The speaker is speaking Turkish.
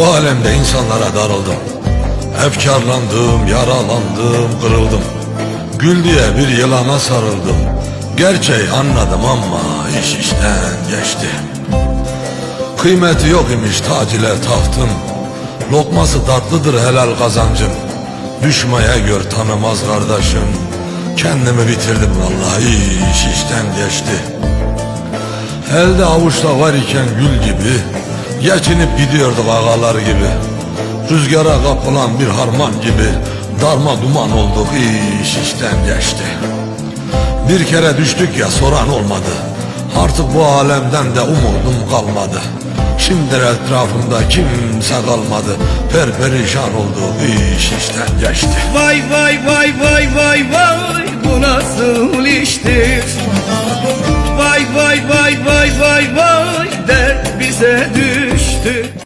Bu alemde insanlara darıldım. Efkarlandım, yaralandım, kırıldım. Gül diye bir yılana sarıldım. Gerçeği anladım ama iş işten geçti. Kıymeti yok imiş tac tahtın Lokması tatlıdır helal kazancın Düşmeye gör tanımaz kardeşim. Kendimi bitirdim vallahi iş işten geçti. Elde avuçta var iken gül gibi Geçinip gidiyorduk ağalar gibi. Rüzgara kapılan bir harman gibi Darma duman olduk iş işten geçti. Bir kere düştük ya soran olmadı. Artık bu alemden de umudum kalmadı. Şimdi etrafımda kimse kalmadı. Perperişan olduk iş işten geçti. Vay vay vay vay vay vay bu nasıl iştir? Vay vay vay vay vay vay dert bize düştü